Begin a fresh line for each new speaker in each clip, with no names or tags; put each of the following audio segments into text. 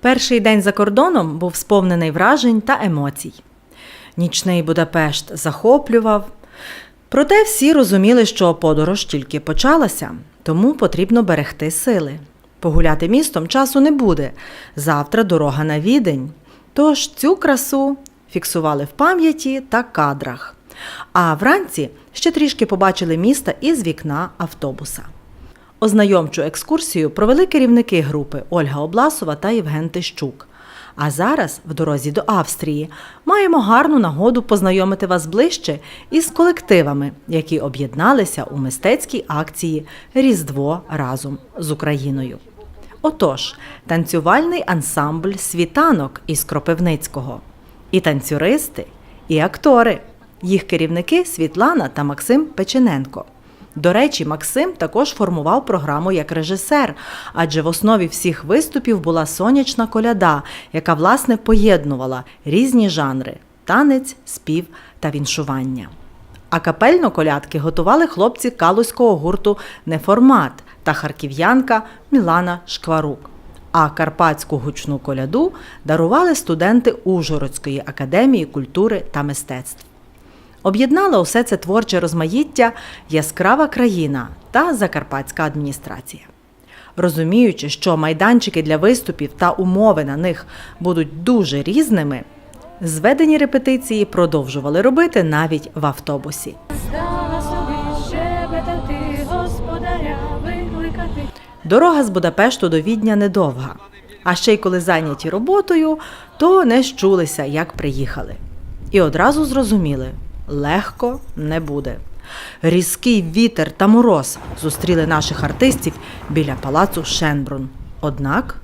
Перший день за кордоном був сповнений вражень та емоцій. Нічний Будапешт захоплював. Проте всі розуміли, що подорож тільки почалася, тому потрібно берегти сили. Погуляти містом часу не буде. Завтра дорога на відень. Тож цю красу фіксували в пам'яті та кадрах. А вранці ще трішки побачили міста із вікна автобуса. Ознайомчу екскурсію провели керівники групи Ольга Обласова та Євген Тищук. А зараз, в дорозі до Австрії, маємо гарну нагоду познайомити вас ближче із колективами, які об'єдналися у мистецькій акції Різдво разом з Україною. Отож, танцювальний ансамбль світанок із Кропивницького, і танцюристи, і актори. Їх керівники Світлана та Максим Печененко. До речі, Максим також формував програму як режисер, адже в основі всіх виступів була сонячна коляда, яка власне поєднувала різні жанри танець, спів та віншування. А капельно колядки готували хлопці калузького гурту Неформат та харків'янка Мілана Шкварук. А карпатську гучну коляду дарували студенти Ужгородської академії культури та мистецтв. Об'єднала усе це творче розмаїття яскрава країна та закарпатська адміністрація. Розуміючи, що майданчики для виступів та умови на них будуть дуже різними, зведені репетиції продовжували робити навіть в автобусі. Дорога з Будапешту до Відня недовга. А ще й коли зайняті роботою, то не щулися, як приїхали. І одразу зрозуміли легко не буде. Різкий вітер та мороз зустріли наших артистів біля палацу Шенбрун. Однак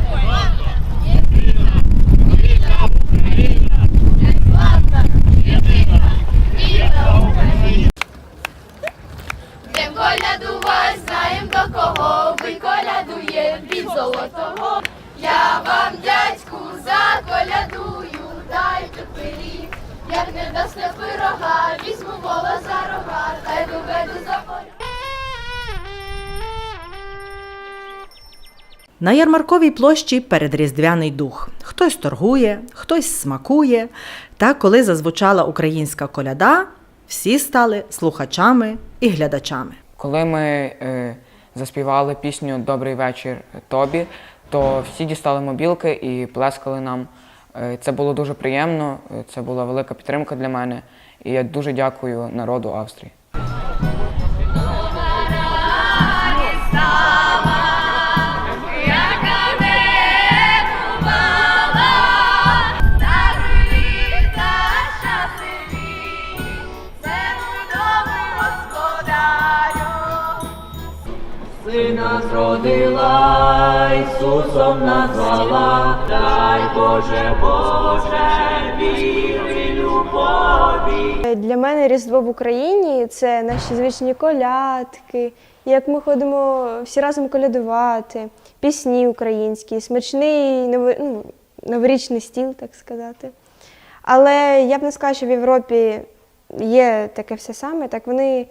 Йдем колядувати, знаєм до кого ви колядує від золотого. Дасте пирога, візьму вола за рога, та й доведу за поля.
на ярмарковій площі передріздвяний дух. Хтось торгує, хтось смакує. Та коли зазвучала українська коляда, всі стали слухачами і глядачами.
Коли ми е, заспівали пісню Добрий вечір тобі, то всі дістали мобілки і плескали нам. Е, це було дуже приємно, е, це була велика підтримка для мене, і я дуже дякую народу Австрії.
Сина зродила, Ісусом назвала, дай Боже, Боже, віри, любові.
Для мене Різдво в Україні це наші звичні колядки, як ми ходимо всі разом колядувати, пісні українські, смачний ну, новорічний стіл, так сказати. Але я б не сказала, що в Європі є таке все саме. Так вони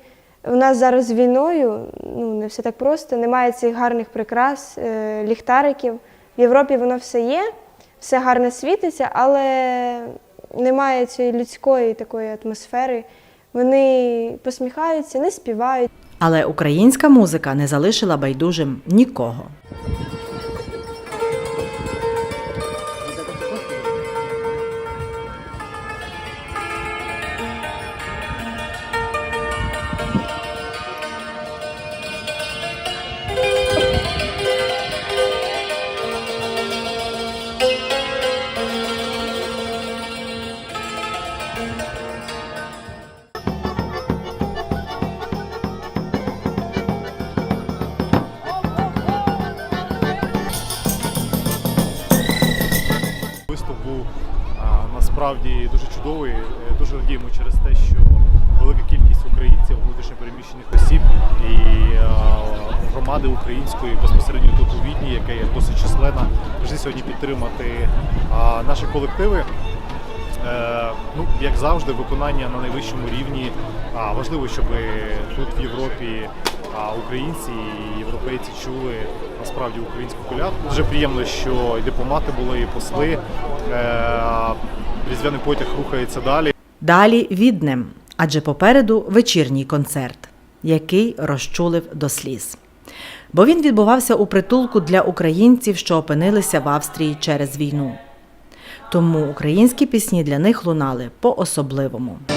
у нас зараз з війною ну, не все так просто, немає цих гарних прикрас, е, ліхтариків. В Європі воно все є, все гарно світиться, але немає цієї людської такої атмосфери. Вони посміхаються, не співають.
Але українська музика не залишила байдужим нікого.
Чудовий. Е, Дуже радіємо через те, що велика кількість українців, внутрішньопереміщених осіб і громади української безпосередньо тут у Відні, яка є досить численна, прийшли сьогодні підтримати наші колективи. Е, ну, як завжди, виконання на найвищому рівні. Важливо, щоб тут в Європі українці і європейці чули насправді українську колядку. Дуже приємно, що і дипломати були, і посли. Різдвяний потяг рухається далі.
Далі віднем, адже попереду вечірній концерт, який розчулив до сліз. Бо він відбувався у притулку для українців, що опинилися в Австрії через війну. Тому українські пісні для них лунали по-особливому.
різдвяний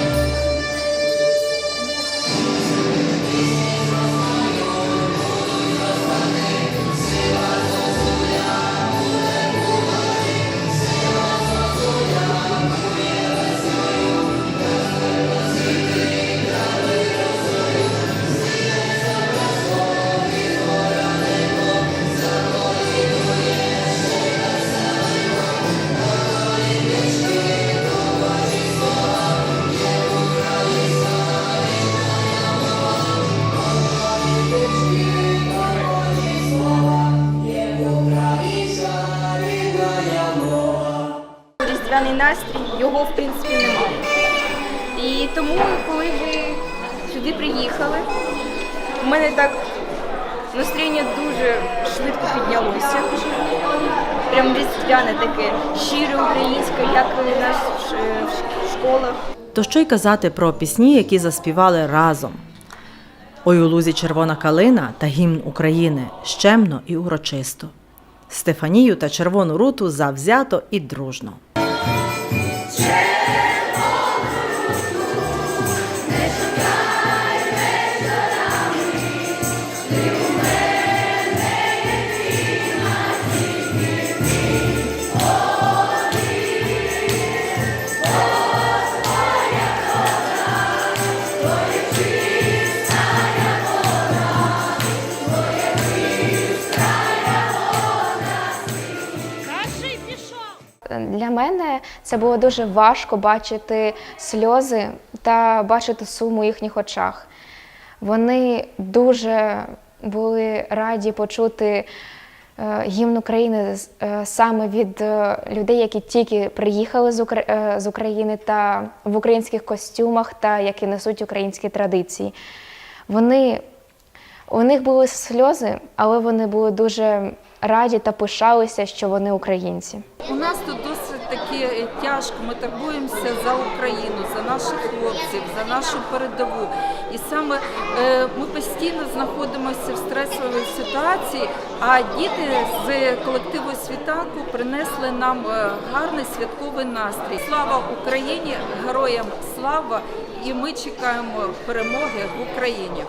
настрій, його в принципі немає. І тому, коли ви сюди приїхали, у мене так настроєння дуже швидко піднялося. Прям різдвяне таке, щире українське, як у нас в школах.
То що й казати про пісні, які заспівали разом. Ой у лузі червона калина та гімн України щемно і урочисто. Стефанію та червону руту завзято і дружно.
Для мене це було дуже важко бачити сльози та бачити сум у їхніх очах. Вони дуже були раді почути е, гімн України е, саме від е, людей, які тільки приїхали з України та в українських костюмах, та які несуть українські традиції. Вони у них були сльози, але вони були дуже раді та пишалися, що вони українці.
У нас тут досить таки тяжко. Ми турбуємося за Україну, за наших хлопців, за нашу передову. І саме е, ми постійно знаходимося в стресовій ситуації. А діти з колективу світанку принесли нам е, гарний святковий настрій. Слава Україні! Героям слава! І ми чекаємо перемоги в Україні.